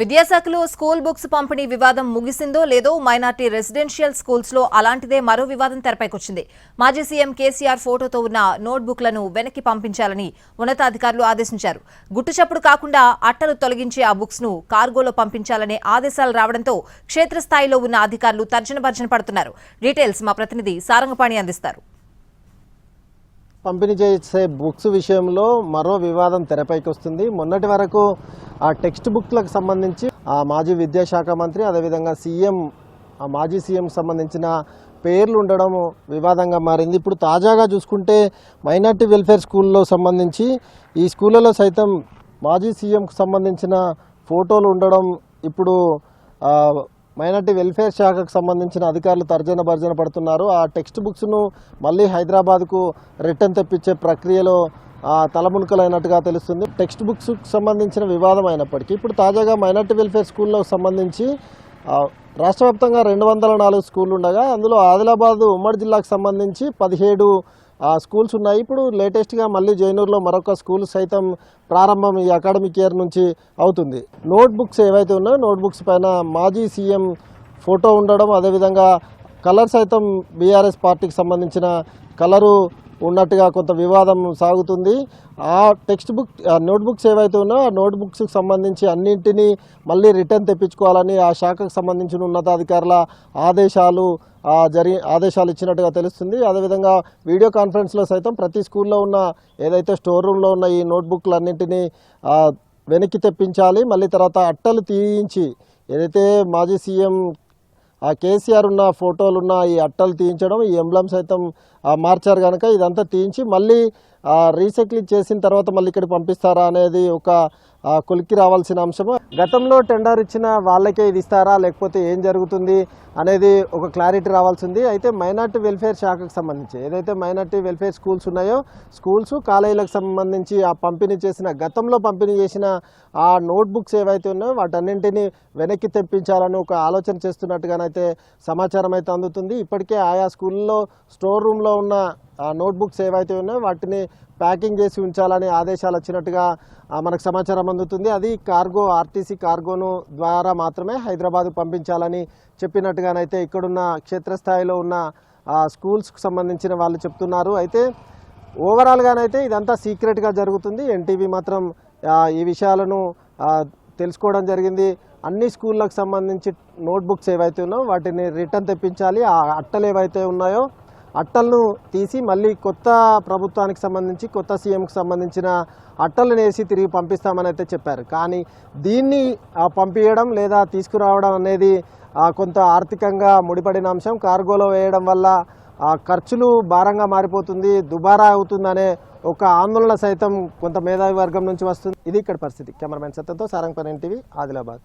విద్యాశాఖలో school books పంపిణీ వివాదం ముగిసిందో లేదో మైనార్టీ రెసిడెన్షియల్ స్కూల్స్లో అలాంటిదే మరో వివాదం తెరపైకొచ్చింది. మాజీ సీఎం కేసీఆర్ ఫోటోతో ఉన్న నోట్బుక్లను వెనక్కి పంపించాలని ఉన్నతాధికారులు ఆదేశించారు. గుట్టుచప్పుడు కాకుండా అట్టలు తొలగించే ఆ బుక్స్ను కార్గోలో పంపించాలనే ఆదేశాలు రావడంతో క్షేత్రస్థాయిలో ఉన్న అధికారులు తర్జన భర్జన పడుతున్నారు. డీటెయిల్స్ మా ప్రతినిధి సారంగపాణి అందిస్తారు. పంపిణీ చేసే బుక్స్ విషయంలో మరో వివాదం తెరపైకి వస్తుంది. మొన్నటి వరకు ఆ టెక్స్ట్ బుక్లకు సంబంధించి ఆ మాజీ విద్యాశాఖ మంత్రి అదేవిధంగా సీఎం ఆ మాజీ సీఎం సంబంధించిన పేర్లు ఉండడం వివాదంగా మారింది. ఇప్పుడు తాజాగా చూసుకుంటే మైనార్టీ వెల్ఫేర్ స్కూల్లో సంబంధించి ఈ స్కూళ్ళలో సైతం మాజీ సీఎంకు సంబంధించిన ఫోటోలు ఉండడం ఇప్పుడు మైనార్టీ వెల్ఫేర్ శాఖకు సంబంధించిన అధికారులు తర్జన భర్జన పడుతున్నారు. ఆ టెక్స్ట్ బుక్స్ను మళ్ళీ హైదరాబాద్కు రిటర్న్ తెప్పించే ప్రక్రియలో ఆ, తెలుస్తుంది. టెక్స్ట్ బుక్స్కు సంబంధించిన వివాదం అయినప్పటికీ ఇప్పుడు తాజాగా మైనార్టీ వెల్ఫేర్ స్కూల్లో సంబంధించి రాష్ట్ర వ్యాప్తంగా రెండు వందల నాలుగు స్కూళ్ళు ఉండగా అందులో ఆదిలాబాద్ ఉమ్మడి జిల్లాకు సంబంధించి పదిహేడు స్కూల్స్ ఉన్నాయి. ఇప్పుడు లేటెస్ట్గా మళ్ళీ జైనూరులో మరొక స్కూల్ సైతం ప్రారంభం ఈ అకాడమిక్ ఇయర్ నుంచి అవుతుంది. నోట్బుక్స్ ఏవైతే ఉన్నాయో నోట్బుక్స్ పైన మాజీ సీఎం ఫోటో ఉండడం అదేవిధంగా కలర్ సైతం బీఆర్ఎస్ పార్టీకి సంబంధించిన కలరు ఉన్నట్టుగా కొంత వివాదం సాగుతుంది. ఆ టెక్స్ట్ బుక్ నోట్బుక్స్ ఏవైతే ఉన్నాయో ఆ నోట్బుక్స్కి సంబంధించి అన్నింటినీ మళ్ళీ రిటర్న్ తెప్పించుకోవాలని ఆ శాఖకు సంబంధించిన ఉన్నతాధికారుల ఆదేశాలు జరి ఆదేశాలు ఇచ్చినట్టుగా తెలుస్తుంది. అదేవిధంగా వీడియో కాన్ఫరెన్స్లో సైతం ప్రతి స్కూల్లో ఉన్న ఏదైతే స్టోర్ రూమ్లో ఉన్న ఈ నోట్బుక్లు అన్నింటినీ వెనక్కి తెప్పించాలి. మళ్ళీ తర్వాత అట్టలు తీయించి ఏదైతే మాజీ సీఎం ఆ కేసీఆర్ ఉన్న ఫోటోలు ఉన్న ఈ అట్టలు తీయించడం ఈ ఎంబ్లమ్స్ సైతం మార్చారు కనుక ఇదంతా తీయించి మళ్ళీ రీసైక్లింగ్ చేసిన తర్వాత మళ్ళీ ఇక్కడ పంపిస్తారా అనేది ఒక కొలికి రావాల్సిన అంశము గతంలో టెండర్ ఇచ్చిన వాళ్ళకే ఇది ఇస్తారా లేకపోతే ఏం జరుగుతుంది అనేది ఒక క్లారిటీ రావాల్సింది. అయితే మైనార్టీ వెల్ఫేర్ శాఖకు సంబంధించి ఏదైతే మైనార్టీ వెల్ఫేర్ స్కూల్స్ ఉన్నాయో స్కూల్స్ కాలేజీలకు సంబంధించి ఆ పంపిణీ చేసిన గతంలో పంపిణీ చేసిన ఆ నోట్బుక్స్ ఏవైతే ఉన్నాయో వాటన్నింటినీ వెనక్కి తెప్పించాలని ఒక ఆలోచన చేస్తున్నట్టుగానైతే సమాచారం అయితే అందుతుంది. ఇప్పటికే ఆయా స్కూల్లో స్టోర్ రూమ్లో ఉన్న నోట్బుక్స్ ఏవైతే ఉన్నాయో వాటిని ప్యాకింగ్ చేసి ఉంచాలని ఆదేశాలు వచ్చినట్టుగా మనకు సమాచారం అందుతుంది. అది కార్గో ఆర్టీసీ కార్గోను ద్వారా మాత్రమే హైదరాబాద్ పంపించాలని చెప్పినట్టుగానైతే ఇక్కడున్న క్షేత్రస్థాయిలో ఉన్న స్కూల్స్కు సంబంధించిన వాళ్ళు చెప్తున్నారు. అయితే ఓవరాల్గానైతే ఇదంతా సీక్రెట్గా జరుగుతుంది. ఎన్టీవీ మాత్రం ఈ విషయాలను తెలుసుకోవడం జరిగింది. అన్ని స్కూళ్ళకు సంబంధించి నోట్బుక్స్ ఏవైతే ఉన్నాయో వాటిని రిటర్న్ తెప్పించాలి. ఆ అట్టలు ఏవైతే ఉన్నాయో అట్టలను తీసి మళ్ళీ కొత్త ప్రభుత్వానికి సంబంధించి కొత్త సీఎంకి సంబంధించిన అట్టలను వేసి తిరిగి పంపిస్తామని అయితే చెప్పారు. కానీ దీన్ని పంపించడం లేదా తీసుకురావడం అనేది కొంత ఆర్థికంగా ముడిపడిన అంశం. కార్గోలో వేయడం వల్ల ఖర్చులు భారంగా మారిపోతుంది దుబారా అవుతుందనే ఒక ఆందోళన సైతం కొంత మేధావి వర్గం నుంచి వస్తుంది. ఇది ఇక్కడ పరిస్థితి. కెమెరామెన్ సత్తంతో సారంగపన్ టీవీ ఆదిలాబాద్.